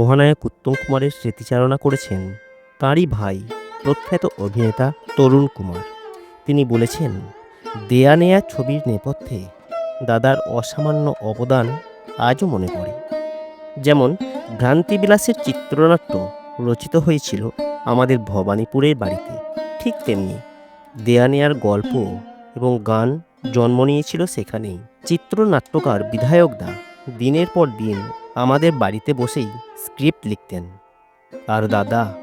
মহানায়ক উত্তম কুমারের স্মৃতিচারণা করেছেন তাঁরই ভাই প্রখ্যাত অভিনেতা তরুণ কুমার। তিনি বলেছেন, দেয়া নেয়া ছবির নেপথ্যে দাদার অসামান্য অবদান আজও মনে পড়ে। যেমন ভ্রান্তিবিলাসের চিত্রনাট্য রচিত হয়েছিল আমাদের ভবানীপুরের বাড়িতে, ঠিক তেমনি দেয়া নেয়ার গল্প এবং গান জন্ম নিয়েছিল সেখানেই। চিত্রনাট্যকার বিধায়কদা দিনের পর দিন আমাদের বাড়িতে বসেই স্ক্রিপ্ট লিখতেন। আর দাদা,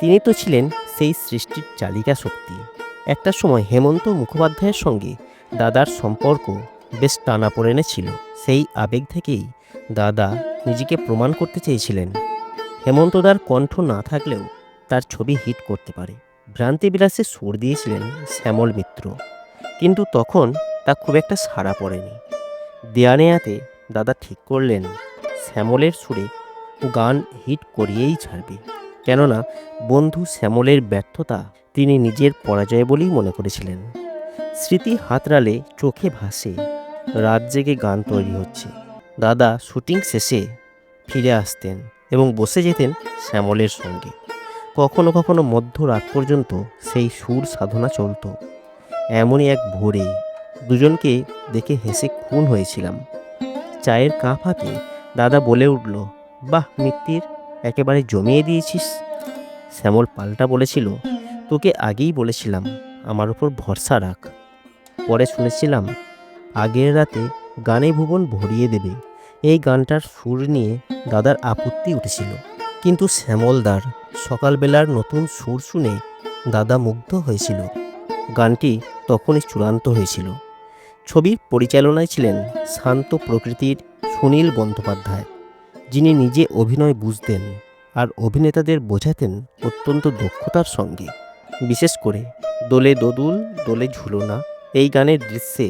তিনি তো ছিলেন সেই সৃষ্টির চালিকা শক্তি। একটা সময় হেমন্ত মুখোপাধ্যায়ের সঙ্গে দাদার সম্পর্ক বেশ টানাপোড়েনে ছিল। সেই আবেগ থেকেই দাদা নিজেকে প্রমাণ করতে চেয়েছিলেন। হেমন্তদার কণ্ঠ না থাকলেও তার ছবি হিট করতে পারে। ভ্রান্তিবিলাসে সুর দিয়েছিলেন শ্যামল মিত্র। কিন্তু তখন তা খুব একটা সাড়া পড়েনি। দেয়ানেয়াতে দাদা ঠিক করলেন, শ্যামলের সুরে গান হিট করিয়েই ছাড়বে। কেননা বন্ধু শ্যামলের ব্যর্থতা তিনি নিজের পরাজয় বলেই মনে করেছিলেন। স্মৃতি হাতড়ালে চোখে ভাসে, রাত জেগে গান তৈরি হচ্ছে। দাদা শুটিং শেষে ফিরে আসতেন এবং বসে যেতেন শ্যামলের সঙ্গে। কখনো কখনো মধ্যরাত পর্যন্ত সেই সুর সাধনা চলত। এমনই এক ভোরে দুজনকে দেখে হেসে খুন হয়েছিলাম। চায়ের কাপ হাতে দাদা বলে উঠল বাহ, মিত্তির, একেবারে জমিয়ে দিয়েছিস। শ্যামল পাল্টা বলেছিল, তোকে আগেই বলেছিলাম, আমার উপর ভরসা রাখ। পরে শুনেছিলাম, আগের রাতে গানে ভুবন ভরিয়ে দেবে। এই গানটার সুর নিয়ে দাদার আপত্তি উঠেছিল। কিন্তু শ্যামলদার সকালবেলার নতুন সুর শুনে দাদা মুগ্ধ হয়েছিল। গানটি তখনই চূড়ান্ত হয়েছিল। ছবির পরিচালনায় ছিলেন শান্ত প্রকৃতির সুনীল বন্দ্যোপাধ্যায়। যিনি নিজে অভিনয় বুঝতেন আর অভিনেতাদের বোঝাতেন অত্যন্ত দক্ষতার সঙ্গে। বিশেষ করে, দোলে দোদুল, দোলে ঝুলনা এই গানের দৃশ্যে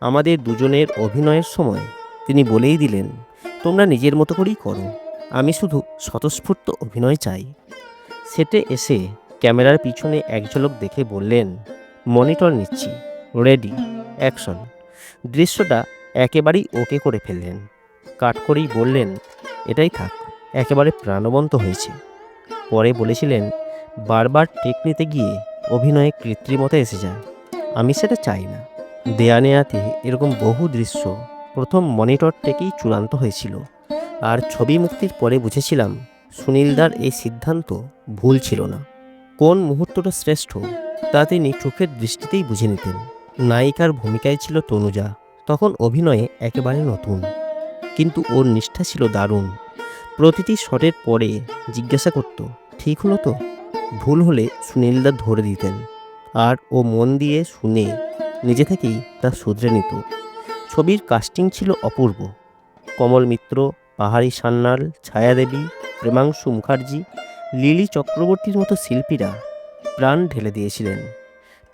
আমাদের দুজনের অভিনয়ের সময় তিনি বলেই দিলেন, তোমরা নিজের মতো করেই করো, আমি শুধু স্বতঃস্ফূর্ত অভিনয় চাই। সেটে এসে ক্যামেরার পিছনে এক ঝলক দেখে বললেন, মনিটর নিচ্ছি, রেডি, অ্যাকশন। দৃশ্যটা একেবারেই ওকে করে ফেললেন। কাট করেই বললেন এটাই থাক, একেবারে প্রাণবন্ত হয়েছে। পরে বলেছিলেন, বারবার টেক নিতে গিয়ে অভিনয়ে কৃত্রিমতা এসে যায়। আমি সেটা চাই না। দেয়া নেয়াতে এরকম বহু দৃশ্য প্রথম মনিটর থেকেই চূড়ান্ত হয়েছিল। আর ছবি মুক্তির পরে বুঝেছিলাম, সুনীলদার এই সিদ্ধান্ত ভুল ছিল না। কোন মুহূর্তটা শ্রেষ্ঠ, তা তিনি চোখের দৃষ্টিতেই বুঝে নিতেন। নায়িকার ভূমিকায় ছিল তনুজা, তখন অভিনয়ে একেবারে নতুন। কিন্তু ওর নিষ্ঠা ছিল দারুণ। প্রতিটি শটের পরে জিজ্ঞাসা করত, ঠিক হলো তো? ভুল হলে সুনীলদা ধরে দিতেন। আর ও মন দিয়ে শুনে নিজে থেকেই তা শুধরে নিত। ছবির কাস্টিং ছিল অপূর্ব। কমল মিত্র, পাহাড়ি সান্যাল, ছায়াদেবী, প্রেমাংশু মুখার্জি, লিলি চক্রবর্তীর মতো শিল্পীরা প্রাণ ঢেলে দিয়েছিলেন।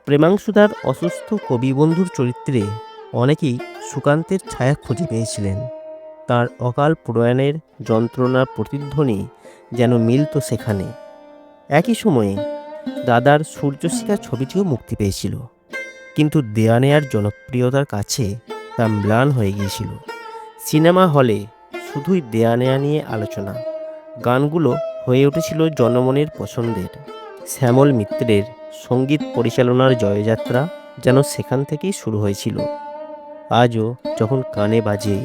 প্রেমাংশুদার অসুস্থ কবিবন্ধুর চরিত্রে অনেকেই সুকান্তের ছায়া খুঁজে পেয়েছিলেন। তার অকাল প্রয়াণের যন্ত্রণার প্রতিধ্বনি যেন মিলত সেখানে। একই সময়ে দাদার সূর্যশিখা ছবিটিও মুক্তি পেয়েছিল, কিন্তু দেয়ানেয়ার জনপ্রিয়তার কাছে তা ম্লান হয়ে গিয়েছিল। সিনেমা হলে শুধুই দেয়ানেয়া নিয়ে আলোচনা, গানগুলো হয়ে উঠেছিল জনমনের পছন্দের। শ্যামল মিত্রের সংগীত পরিচালনার জয়যাত্রা যেন সেখান থেকেই শুরু হয়েছিল। আজও যখন কানে বাজে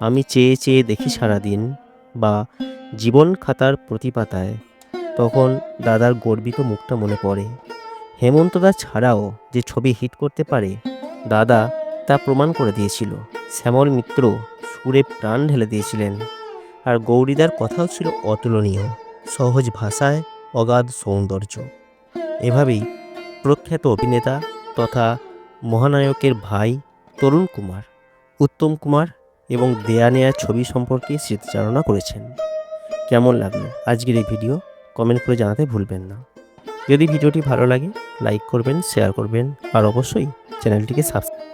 আমি চেয়ে চেয়ে দেখি সারাদিন বা জীবন খাতার প্রতিপাতায়। তখন দাদার গর্বিত মুখটা মনে পড়ে। হেমন্তদা ছাড়াও যে ছবি হিট করতে পারে, দাদা তা প্রমাণ করে দিয়েছিল। শ্যামল মিত্র সুরে প্রাণ ঢেলে দিয়েছিলেন। আর গৌরীদার কথাও ছিল অতুলনীয়, সহজ ভাষায় অগাধ সৌন্দর্য। এভাবেই প্রখ্যাত অভিনেতা তথা মহানায়কের ভাই তরুণ কুমার, উত্তম কুমার এবং দেয়া নেয়া ছবি সম্পর্কে স্মৃতিচারণা করেছেন। কেমন লাগল আজকের এই ভিডিও কমেন্ট করে জানাতে ভুলবেন না। যদি ভিডিওটি ভালো লাগে, লাইক করবেন, শেয়ার করবেন, আর অবশ্যই চ্যানেলটিকে সাবস্ক্রাইব